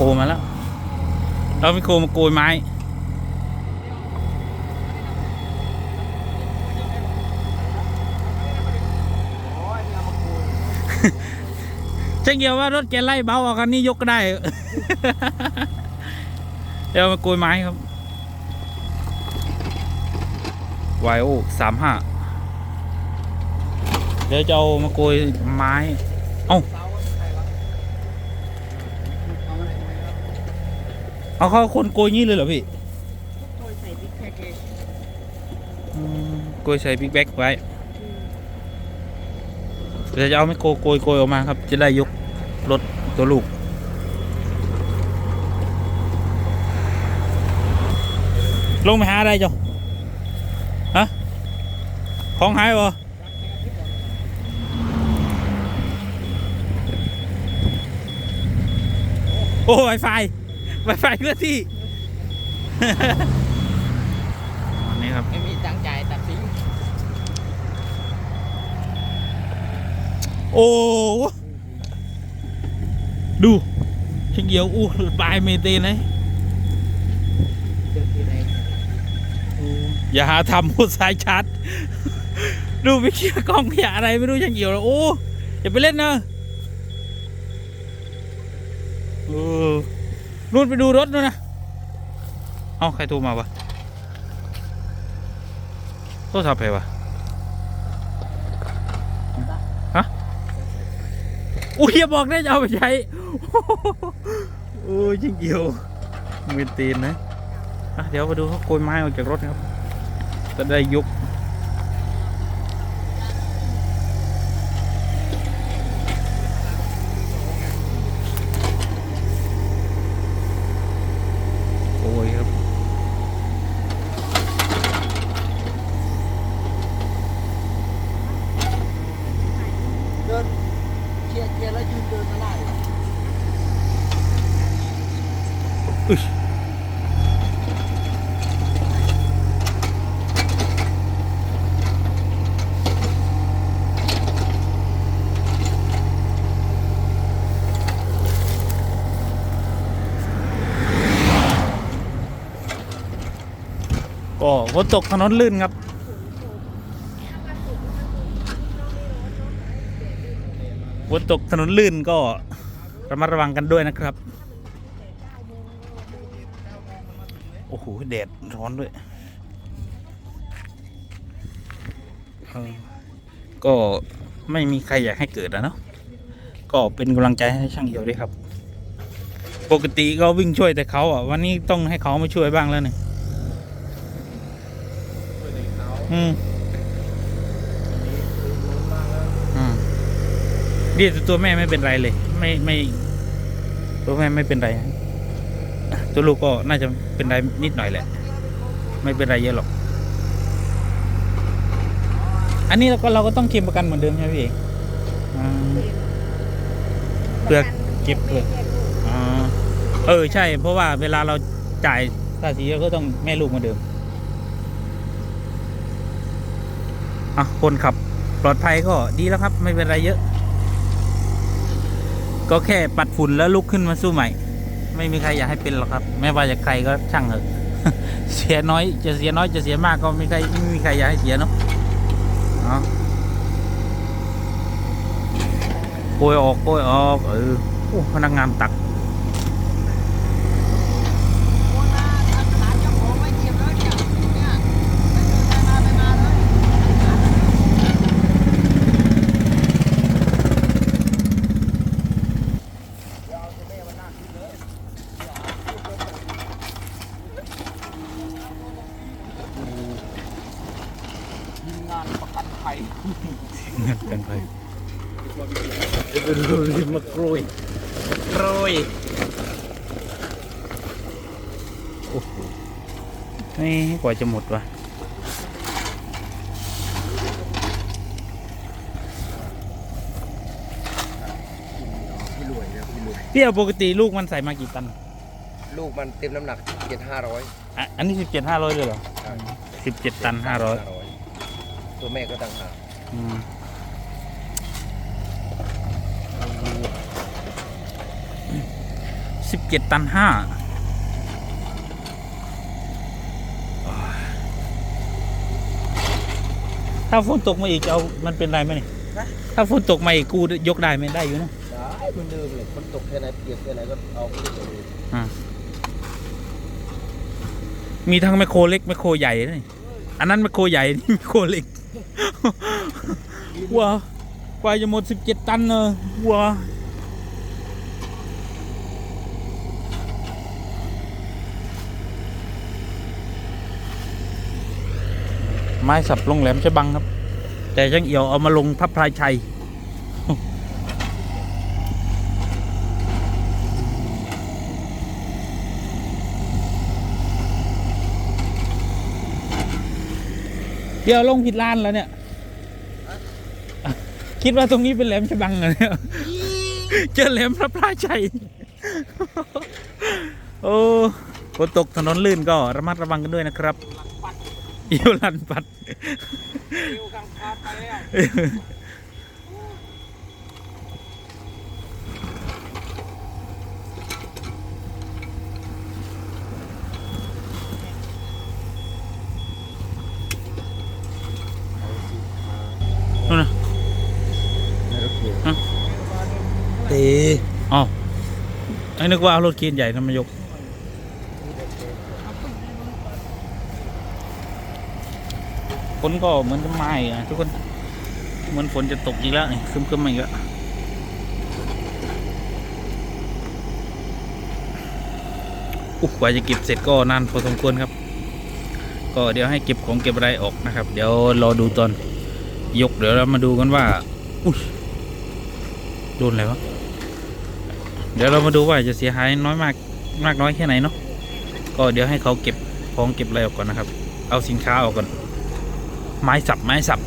ครมาแล้วเราไมโครมาโกยไม้ ช่างเกียวว่ารถแกไล่เบาเอาคันนี้ยกก็ได้ เดี๋ยวมาโกยไม้ครับวายโอสามห้าเดี๋ยวจะเอามาโกยไม้ เอ้า เอาเขาคนโกยงี้เลยเหรอพี่อืมโกยใส่บิ๊กแบ็กไว้เดี๋ยวจะเอาไมโครโกยโกยออกมาครับ จะได้ยกรถตัวลูกลงไปหาอะไรจ้ะฮะ ของหายบ่โอ้ไวไฟ ไวไฟเคลื่อนที่ อันนี้ครับ ไม่มีตังค์จ่ายตัดสินโอ้ดูชิงเกียวอู้ปลายเมเตนนะเจอที่ไหนอย่าหาทำพูดสายชาร์จดูไปเคลียร์กล้องอย่าอะไรไม่รู้ช่างเกี่ยวแล้วโอ้อย่าไปเล่นนะเอ อนู่นไปดูรถนู่นนะ เอาใครโทรมาวะโทรศัพท์ใครวะฮะอุ้ยอย่าบอกได้จะเอาไปใช้ โอ้ยช่างเกี่ยวเมเตนนะะเดี๋ยวมาดูเขาโกยไม้ออกจากรถครับ จะได้ยก โอ้ยครับ เดินเคลียร์เคลียร์แล้วยืนเดินมาไล่ อึช ก็ฝนตกถนนลื่นครับ ฝนตกถนนลื่นก็ระมัดระวังกันด้วยนะครับ หแดดร้อนด้วยเออก็ไม่มีใครอยากให้เกิดนะเนาะก็เป็นกำลังใจให้ช่างเหี่ยวด้วยครับ ปกติก็วิ่งช่วยแต่เขาอะวันนี้ต้องให้เขามาช่วยบ้างแล้วเนี่ยอืมอืมเดียวตัวแม่ไม่เป็นไรเลย ไม่ไม่ตัวแม่ไม่เป็นไร ตัวลูกก็น่าจะเป็นไรนิดหน่อยแหละ ไม่เป็นไรเยอะหรอก อันนี้เราก็เราก็ต้องเคลมประกันเหมือนเดิมใช่ไหมพี่เอกอ่าเพื่อเก็บเลยอ่าเออใช่ เพราะว่าเวลาเราจ่ายภาษีเราก็ต้องแม่ลูกเหมาเดิมอะคนขับปลอดภัยก็ดีแล้วครับ ไม่เป็นไรเยอะ ก็แค่ปัดฝุ่นแล้วลุกขึ้นมาสู้ใหม่ ไม่มีใครอยากให้เป็นหรอกครับ ไม่ว่าจะใครก็ช่างเถอะเสียน้อยจะเสียน้อยจะเสียมากก็ไม่ใครไม่มีใครอยากให้เสียเนาะเนาโกยออกโกยออกเออพนักงานตัก โอ้นะหาเจ้าของไว้เก็บแล้วเนี่ยเนี่ยไปมาไปมาเลย ทีมงานประกันภัย เงินกันไปดูดูดูมากรวยกรวยโอ้โหนี่กว่าจะหมดวะพี่เอาปกติลูกมันใส่มากี่ตัน ลูกมันเต็มน้ำหนักเจ็ดห้าร้อยอะอันนี้สิบเจ็ดห้าร้อยเลยเหรอสิบเจ็ดตันห้าร้อย ตัวแม่ก็ต่างหากอืมสิบเจ็ดตันห้าถ้าฝนตกมาอีกจะเอามันเป็นไรไหมนี่ถ้าฝนตกมาอีกกูยกได้ไหมได้อยู่เนอะได้เหมือนเดิมเลยคนตกแค่ไหนเปียกแค่ไหนก็เอาไปเลยอ่ามีทั้งแมคโครเล็กแมคโครใหญ่นะนี่ อันนั้นแมคโคใหญ่นี่มโคเล็กว้าวกว่าจะหมดสิบเจ็ดตันเนอะว้าไม้สับลงแหลมใช่บังครับ แต่ช่างเอี่ยวเอามาลงพับพลายชัย เดี๋ยวลงผิดร้านแล้วเนี่ย คิดว่าตรงนี้เป็นแหลมฉบังเหรอเนี่ยเจอแหลมพระพลาชัยโอ้ฝนตกถนนลื่นก็ระมัดระวังกันด้วยนะครับเอี่ยวลันปัดคิวกลางพาไปแล้ว นู่นนะ ในรถเกียร์ เตอ๋อ ไอ้นึกว่าเอารถเคียนใหญ่ทำมายกฝนก็เหมือนจะมาอีกอะทุกคนเหมือนฝนจะตกอีกแล้วนี่คึมๆมาอีกแล้วอุ๊กว่าจะเก็บเสร็จก็นานพอสมควรครับ ก็เดี๋ยวให้เก็บของเก็บอะไรออกนะครับ เดี๋ยวรอดูตอนยกเดี๋ยวเรามาดูกันว่าอุ้ยโดนอะไรวะ เดี๋ยวเรามาดูว่าจะเสียหายน้อยมากมากน้อยแค่ไหนเนาะก็เดี๋ยวให้เขาเก็บของเก็บอะไรออกก่อนนะครับ เอาสินค้าออกก่อน ไม้สับไม้สับ